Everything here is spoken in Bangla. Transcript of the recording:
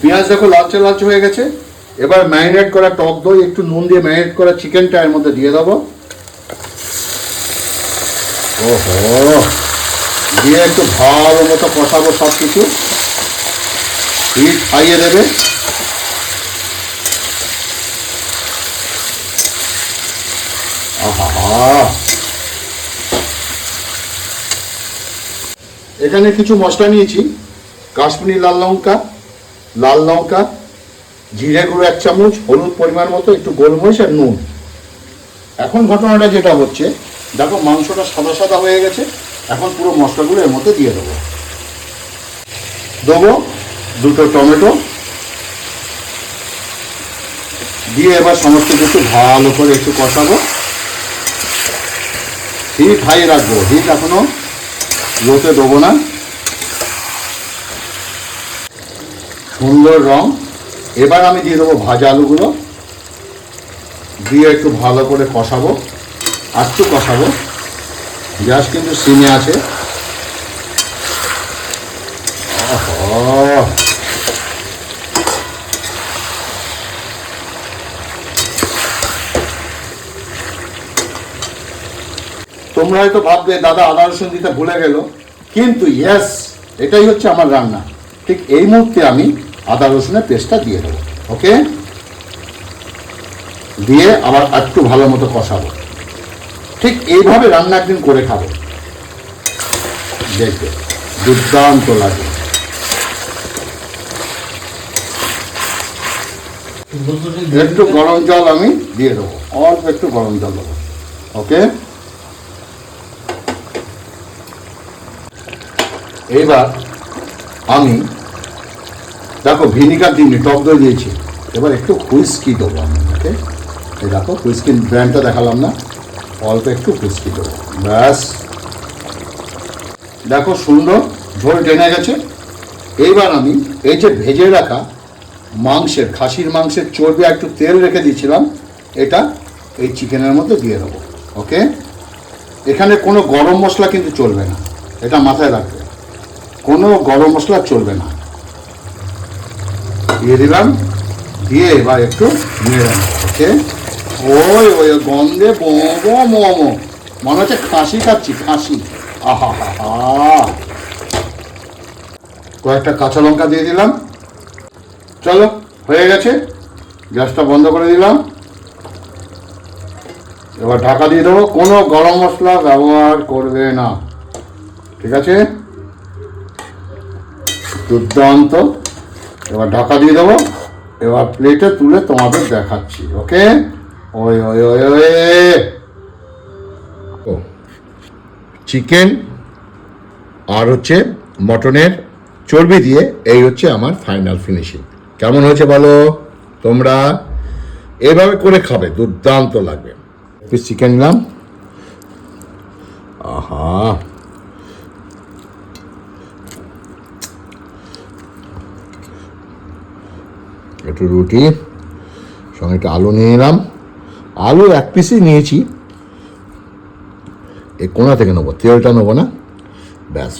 পেঁয়াজ দেখো লালচে লালচে হয়ে গেছে। এবার ম্যারিনেট করা টক দই, একটু নুন দিয়ে ম্যারিনেট করা চিকেনটা এর মধ্যে দিয়ে দেবো। ওহো, দিয়ে একটু ভালো মতো কষাবো সব কিছু খাইয়ে দেবে। এখানে কিছু মশলা নিয়েছি। কাশ্মীরি লাল লঙ্কা লাল লঙ্কা, জিরে গুঁড়ো এক চামচ, হলুদ পরিমাণ মতো, একটু গোলমরিচ আর নুন। এখন ঘটনাটা যেটা হচ্ছে, দেখো মাংসটা সাদা সাদা হয়ে গেছে, এখন পুরো মশলাগুলো এর মধ্যে দিয়ে দেবো। দেবো দুটো টমেটো, দিয়ে এবার সমস্ত কিছু ভালো করে একটু কষাবো। হিট হাই রাখব, হিট এখনও লোতে দেবো না। সুন্দর রং। এবার আমি দিয়ে দেবো ভাজা আলুগুলো। দিয়ে একটু ভালো করে কষাবো। একটু কষাবো। গ্যাস কিন্তু সিমে আছে। তোমরা হয়তো ভাববে, দাদা, আদা রসুন দিতে ভুলে গেল। কিন্তু ইয়েস এটাই হচ্ছে আমার রান্না। ঠিক এই মুহূর্তে আমি আদা রসুনের পেস্টটা দিয়ে দেবো, ওকে? দিয়ে আবার একটু ভালো মতো কষাবো। ঠিক এইভাবে রান্না একদিন করে খাব। দেখবে, দুর্দান্ত লাগে। একটু গরম জল আমি দিয়ে দেবো, অল্প একটু গরম জল দেবো, ওকে? এবার আমি দেখো, ভিনিগার দিইনি টক দই দিয়েছি, এবার একটু হুইস্কি দেবো আমি, ওকে? এই দেখো, হুইস্কি ব্র্যান্ডটা দেখালাম না, অল্প একটু হুইস্কি দেবো, ব্যাস। দেখো, সুন্দর, ঝোল টেনে গেছে। এইবার আমি এই যে ভেজে রাখা মাংসের, খাসির মাংসের চর্বি একটু তেল রেখে দিয়েছিলাম, এটা এই চিকেনের মধ্যে দিয়ে দেবো, ওকে? এখানে কোনো গরম মশলা কিন্তু চলবে না, এটা মাথায় রাখবে। কোনো গরম মশলা চলবে না। দিয়ে দিলাম। দিয়ে এবার একটু নেড়ে ওকে ওই ওই গন্ধে মোমো মোমো মনে হচ্ছে খাসি খাচ্ছি, খাসি। আহা হা কয়েকটা কাঁচা লঙ্কা দিয়ে দিলাম। চলো, হয়ে গেছে। গ্যাসটা বন্ধ করে দিলাম। এবার ঢাকা দিয়ে দেবো। কোনো গরম মশলা ব্যবহার করবে না। ঠিক আছে? দুর্দান্ত। এবার ঢাকা দিয়ে দেবো। এবার প্লেটে তুলে তোমাদের দেখাচ্ছি ওকে ওই ওই ওই ও চিকেন আর হচ্ছে মটনের চর্বি দিয়ে এই হচ্ছে আমার ফাইনাল ফিনিশিং কেমন হয়েছে বলো? তোমরা এভাবে করে খাবে, দুর্দান্ত লাগবে। চিকেন নিলাম। আহা! একটু রুটি, সঙ্গে একটু আলু নিয়ে এলাম। আলু এক পিসই নিয়েছি। এই কোনা থেকে নেব? তেলটা নেব না? ব্যাস।